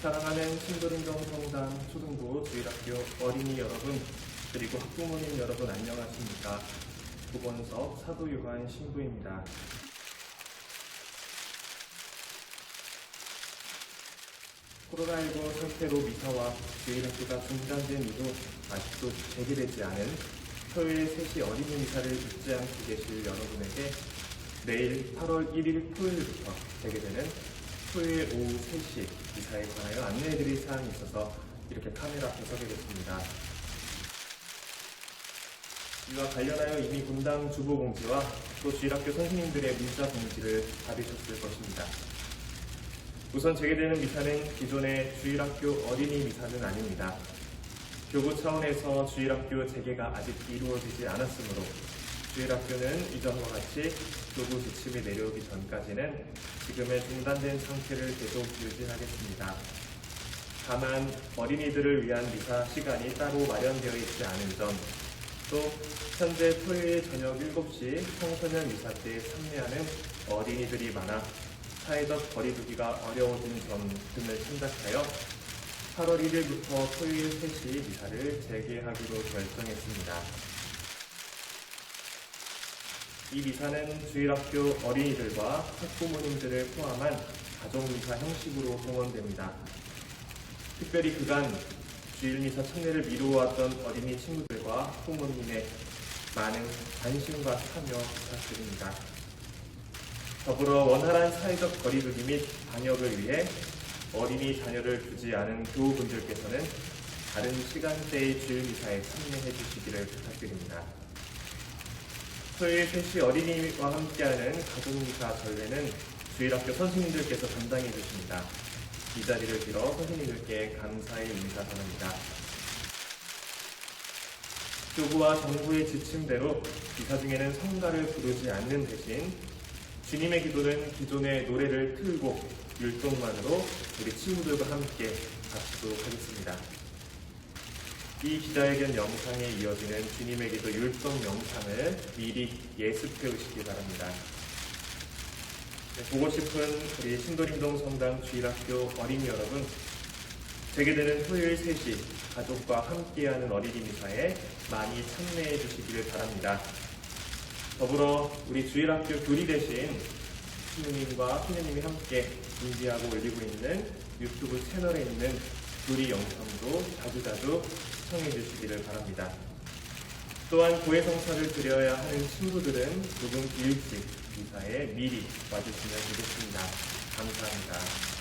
사랑하는 신도림동 성당 초등부 주일학교 어린이 여러분 그리고 학부모님 여러분 안녕하십니까 보건석 사도요한 신부입니다. 코로나19 상태로 미사와 주일학교가 중단된 이후 아직도 재개되지 않은 토요일 3시 어린이 미사를 잊지 않고 계실 여러분에게 내일 8월 1일 토요일부터 재개되는 토요일 오후 3시 미사에 관하여 안내해드릴 사항이 있어서 이렇게 카메라 앞에 서게 됐습니다. 이와 관련하여 이미 분당 주보 공지와 또 주일학교 선생님들의 문자 공지를 받으셨을 것입니다. 우선 재개되는 미사는 기존의 주일학교 어린이 미사는 아닙니다. 교구 차원에서 주일학교 재개가 아직 이루어지지 않았으므로 주일 학교는 이전과 같이 교구 지침이 내려오기 전까지는 지금의 중단된 상태를 계속 유지하겠습니다. 다만 어린이들을 위한 미사 시간이 따로 마련되어 있지 않은 점, 또 현재 토요일 저녁 7시 청소년 미사 때 참여하는 어린이들이 많아 사회적 거리두기가 어려워진 점 등을 생각하여 8월 1일부터 토요일 3시 미사를 재개하기로 결정했습니다. 이 미사는 주일학교 어린이들과 학부모님들을 포함한 가족미사 형식으로 동원됩니다. 특별히 그간 주일미사 참여를 미루어왔던 어린이 친구들과 부모님의 많은 관심과 참여 부탁드립니다. 더불어 원활한 사회적 거리두기 및 방역을 위해 어린이 자녀를 두지 않은 교우분들께서는 다른 시간대의 주일미사에 참여해 주시기를 부탁드립니다. 토요일 3시 어린이와 함께하는 가족미사 전례는 주일학교 선생님들께서 담당해 주십니다. 이 자리를 빌어 선생님들께 감사의 인사 전합니다. 교구와 정부의 지침대로 기사 중에는 성가를 부르지 않는 대신 주님의 기도는 기존의 노래를 틀고 율동만으로 우리 친구들과 함께 합치도록 하겠습니다. 이 기자회견 영상에 이어지는 주님의 기도 율동 영상을 미리 예습해 오시기 바랍니다. 네, 보고 싶은 우리 신도림동 성당 주일학교 어린이 여러분, 재개되는 토요일 3시 가족과 함께하는 어린이 미사에 많이 참여해 주시기를 바랍니다. 더불어 우리 주일학교 교리 대신 신우님과 피누님이 함께 준비하고 올리고 있는 유튜브 채널에 있는 교리 영상도 자주자주 시청해 주시기를 바랍니다. 또한 고해성사를 드려야 하는 친구들은 조금 일찍 미사에 미리 와주시면 되겠습니다. 감사합니다.